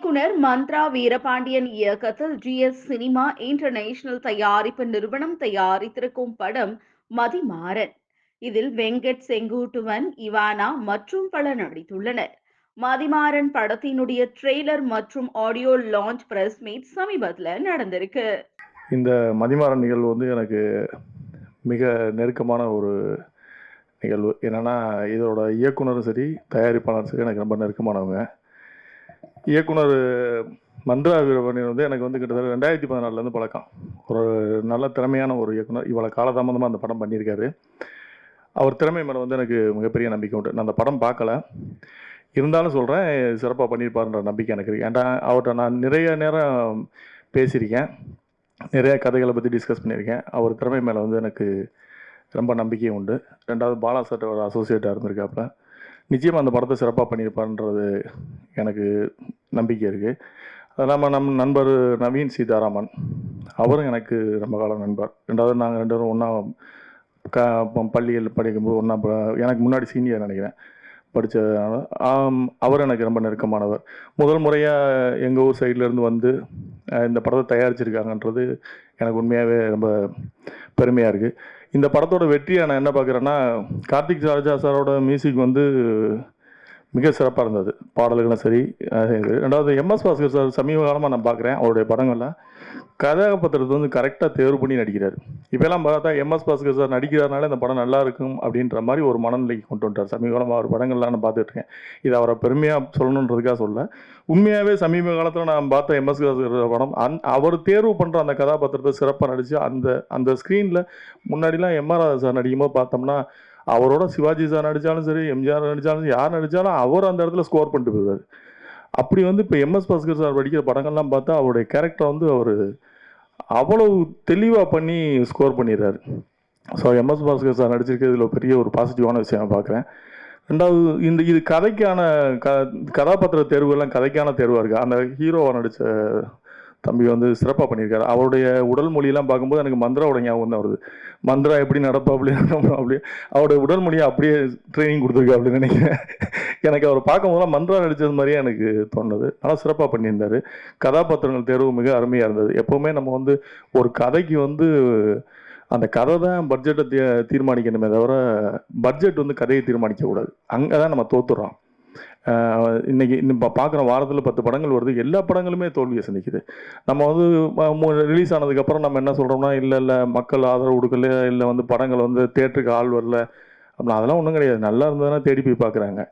இயக்குனர் மந்த்ரா வீரபாண்டியன் இயக்கத்தில் GS cinema international தயாரிப்பு நிறுவனம் தயாரித்திருக்கும் படம் மதிமாறன். இதில் வெங்கட் செங்குட்டுவன் இவானா மற்றும் பலர் நடித்துள்ளனர். மதிமாறன் படத்தினுடைய ட்ரெய்லர் மற்றும் ஆடியோ லான்ச் பிரஸ் மீட் சமீபத்தில் நடந்திருக்கு. இந்த மதிமாறன் நிகழ்வு வந்து எனக்கு மிக நெருக்கமான ஒரு நிகழ்வு. என்னென்னா இதோட இயக்குனரும் சரி தயாரிப்பாளரும் சரி எனக்கு ரொம்ப நெருக்கமானவங்க. இயக்குனர் மந்த்ரா வீரபணியன் வந்து எனக்கு வந்து கிட்டத்தட்ட ரெண்டாயிரத்தி பதினாலுலேருந்து பழக்கம். ஒரு நல்ல திறமையான ஒரு இயக்குனர். இவ்வளோ காலதாமதமாக அந்த படம் பண்ணியிருக்காரு. அவர் திறமை மேலே வந்து எனக்கு மிகப்பெரிய நம்பிக்கை உண்டு. நான் அந்த படம் பார்க்கல. இருந்தாலும் சொல்கிறேன் சிறப்பாக பண்ணியிருப்பாருன்ற நம்பிக்கை எனக்கு இருக்குது ஏன்டா அவர்கிட்ட நான் நிறைய நேரம் பேசியிருக்கேன். நிறைய கதைகளை பற்றி டிஸ்கஸ் பண்ணியிருக்கேன். அவர் திறமை மேலே வந்து எனக்கு ரொம்ப நம்பிக்கையும் உண்டு. ரெண்டாவது பாலா சார்ட்டோட ஒரு அசோசியேட்டாக இருந்திருக்காப்புல. நிச்சயமாக அந்த படத்தை சிறப்பாக பண்ணியிருப்பார்ன்றது எனக்கு நம்பிக்கை இருக்குது அது இல்லாமல் நம் நண்பர் நவீன் சீதாராமன் அவரும் எனக்கு ரொம்ப காலம் நண்பர். ரெண்டாவது நாங்கள் ரெண்டு பேரும் ஒன்றா க பள்ளியில் படிக்கும்போது ஒன்றா எனக்கு முன்னாடி சீனியர் நினைக்கிறேன். படித்த அவர் எனக்கு ரொம்ப நெருக்கமானவர். முதல் முறையாக எங்கள் ஊர் சைட்லேருந்து வந்து இந்த படத்தை தயாரிச்சிருக்காங்கன்றது எனக்கு உண்மையாகவே ரொம்ப பெருமையாக இருக்குது இந்த படத்தோட வெற்றியை நான் என்ன பார்க்குறேன்னா கார்த்திக் ராஜா சாரோட மியூசிக் வந்து மிக சிறப்பாக இருந்தது. பாடல்களும் சரி ரெண்டாவது எம்எஸ் பாஸ்கர் சார் சமீப காலமாக நான் பார்க்குறேன் அவருடைய படங்களில் கதாபாத்திரத்தை வந்து கரெக்டாக தேர்வு பண்ணி நடிக்கிறார். இப்போலாம் பார்த்தா எம்எஸ் பாஸ்கர் சார் நடிக்கிறாருனால இந்த படம் நல்லா இருக்கும் அப்படின்ற மாதிரி ஒரு மனநிலைக்கு கொண்டு வந்துட்டார். சமீப காலமாக அவர் படங்கள்லாம் நான் பார்த்துட்ருக்கேன் இது அவரை பெருமையாக சொல்லணுன்றதுக்காக சொல்ல உண்மையாகவே சமீப காலத்தில் நான் பார்த்த எம்எஸ் பாஸ்கர் படம் அந் அவர் தேர்வு பண்ணுற அந்த கதாபாத்திரத்தை சிறப்பாக நடித்து அந்த அந்த ஸ்க்ரீனில் முன்னாடிலாம் எம்ஆர் சார் நடிக்கும்போது பார்த்தோம்னா அவரோட சிவாஜி சார் நடித்தாலும் சரி எம்ஜிஆர் நடித்தாலும் சரி, யார் நடித்தாலும் அவர் அந்த இடத்துல ஸ்கோர் பண்ணிட்டு போயிடுவார். அப்படி வந்து இப்போ எம்எஸ் பாஸ்கர் சார் படிக்கிற படங்கள்லாம் பார்த்தா அவருடைய கேரக்டர் வந்து அவர் அவ்வளவு தெளிவாக பண்ணி ஸ்கோர் பண்ணிடுறாரு. ஸோ எம்எஸ் பாஸ்கர் சார் நடிச்சிருக்கிறதுல இதில் பெரிய ஒரு பாசிட்டிவான விஷயம் பார்க்குறேன். ரெண்டாவது இந்த இது கதைக்கான க கதாபாத்திர தேர்வுகள்லாம் கதைக்கான தேர்வாக இருக்குது அந்த ஹீரோவாக நடித்த தம்பி வந்து சிறப்பாக பண்ணியிருக்காரு. அவருடைய உடல் மொழியெல்லாம் பார்க்கும்போது எனக்கு மந்திராவோட ஞாபகம் தான் வருது. மந்திரா எப்படி நடப்பாப்டி அப்படி அவருடைய உடல் மொழியை அப்படியே ட்ரைனிங் கொடுத்துருக்கா அப்படின்னு நினைக்கிறேன். எனக்கு அவர் பார்க்கும்போதெல்லாம் மந்திரா நடித்தது மாதிரியே எனக்கு தோணுது. ஆனால் சிறப்பாக பண்ணியிருந்தார். கதாபாத்திரங்கள் தேர்வு மிக அருமையாக இருந்தது. எப்போவுமே நம்ம வந்து ஒரு கதைக்கு வந்து அந்த கதை தான் பட்ஜெட்டை தீ தீர்மானிக்கணுமே தவிர பட்ஜெட் வந்து கதையை தீர்மானிக்கக்கூடாது அங்கே தான் நம்ம தோத்துறோம். இன்றைக்கி இன்னைக்கு இப்போ பார்க்குற வாரத்தில் பத்து படங்கள் வருது. எல்லா படங்களுமே தோல்வியை சந்திக்குது. நம்ம வந்து ரிலீஸ் ஆனதுக்கப்புறம் நம்ம என்ன சொல்கிறோம்னா இல்லை இல்லை மக்கள் ஆதரவு கொடுக்கல இல்லை வந்து படங்கள் வந்து தேட்டருக்கு ஆள் வரல அப்படின்னா அதெல்லாம் ஒன்றும் கிடையாது. நல்லா இருந்ததுன்னா தேடி போய் பார்க்குறாங்க.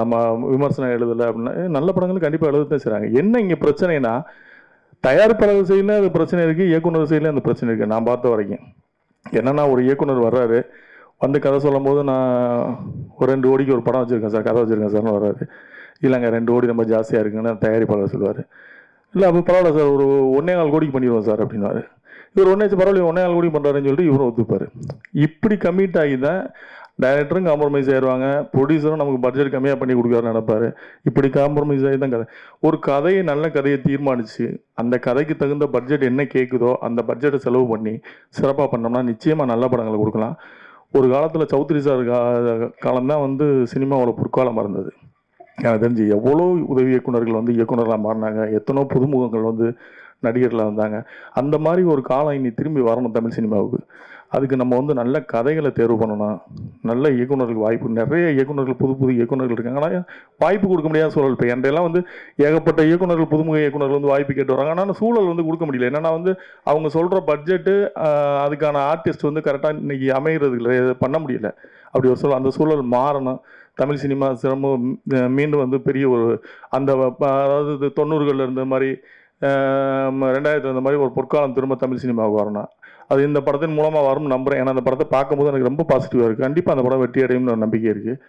நம்ம விமர்சனம் எழுதலை அப்படின்னா நல்ல படங்கள் கண்டிப்பாக எழுதத்தான் செய்கிறாங்க என்ன இங்கே பிரச்சனைனா தயாரிப்பாளர் சைடில் அது பிரச்சனை இருக்குது இயக்குனர் சைடில் அந்த பிரச்சனை இருக்குது நான் பார்த்த வரைக்கும். என்னென்னா ஒரு இயக்குனர் வர்றாரு. வந்து கதை சொல்லும் போது நான் ஒரு ரெண்டு ஓடிக்கு ஒரு படம் வச்சுருக்கேன் சார் கதை வச்சுருக்கேன் சார்னு வராது இல்லைங்க ரெண்டு ஓடி ரொம்ப ஜாஸ்தியாக இருக்குன்னு தயாரிப்பாளர் சொல்லுவார். இல்லை அப்போ பரவாயில்ல சார் ஒரு ஒன்றே நாள் கோடிக்கு பண்ணிடுவோம் சார் அப்படின்னாரு இவர் ஒன்றே பரவாயில்ல ஒன்றே நாள் கோடி பண்ணுறாருன்னு சொல்லிட்டு இவரும் ஒத்துப்பார். இப்படி கம்மிட் ஆகி தான் டைரக்டரும் காம்ப்ரமைஸ் ஆயிடுவாங்க ப்ரொடியூசரும் நமக்கு பட்ஜெட் கம்மியாக பண்ணி கொடுக்காரு நடப்பார் இப்படி காம்ப்ரமைஸ் ஆகி தான் கதை. ஒரு கதையை நல்ல கதையை தீர்மானித்து அந்த கதைக்கு தகுந்த பட்ஜெட் என்ன கேட்குதோ அந்த பட்ஜெட்டை செலவு பண்ணி சிறப்பாக பண்ணோம்னா நிச்சயமாக நல்ல படங்களை கொடுக்கலாம். ஒரு காலத்தில் சௌத்ரி சார் கா காலம்தான் வந்து சினிமாவோட பொற்காலமாக இருந்தது. எனக்கு தெரிஞ்சு எவ்வளோ உதவி இயக்குனர்கள் வந்து இயக்குநர்களாக மாறினாங்க. எத்தனோ புதுமுகங்கள் வந்து நடிகர்களாக வந்தாங்க. அந்த மாதிரி ஒரு காலம் இனி திரும்பி வரணும் தமிழ் சினிமாவுக்கு. அதுக்கு நம்ம வந்து நல்ல கதைகளை தேர்வு பண்ணணும். நல்ல இயக்குனர்கள் வாய்ப்பு நிறைய இயக்குனர்கள் புது புது இயக்குனர்கள் இருக்காங்க. ஆனால் வாய்ப்பு கொடுக்க முடியாத சூழல் இப்போ. என்கிட்டலாம் வந்து ஏகப்பட்ட இயக்குனர்கள் புதுமுக இயக்குனர்கள் வந்து வாய்ப்பு கேட்டு வராங்க. ஆனால் சூழல் வந்து கொடுக்க முடியல. என்னென்னா வந்து அவங்க சொல்கிற பட்ஜெட்டு அதுக்கான ஆர்டிஸ்ட் வந்து கரெக்டாக இன்றைக்கி அமைகிறது இல்லை பண்ண முடியல. அப்படி ஒரு சூழல் அந்த சூழல் மாறணும். தமிழ் சினிமா சிரமம் மீண்டும் வந்து பெரிய ஒரு அந்த வ- அதாவது இது தொண்ணூறுகளில் இருந்த மாதிரி ரெண்டாயிரத்தி அந்த மாதிரி ஒரு பொற்காலம் திரும்ப தமிழ் சினிமாவுக்கு வரணும். அது இந்த படத்தின் மூலமாக வரும்னு நம்புறேன். ஏன்னா அந்த படத்தை பார்க்கும்போது எனக்கு ரொம்ப பாசிட்டிவாக இருக்குது கண்டிப்பாக அந்த படம் வெற்றி அடையும்னு ஒரு நம்பிக்கை இருக்குது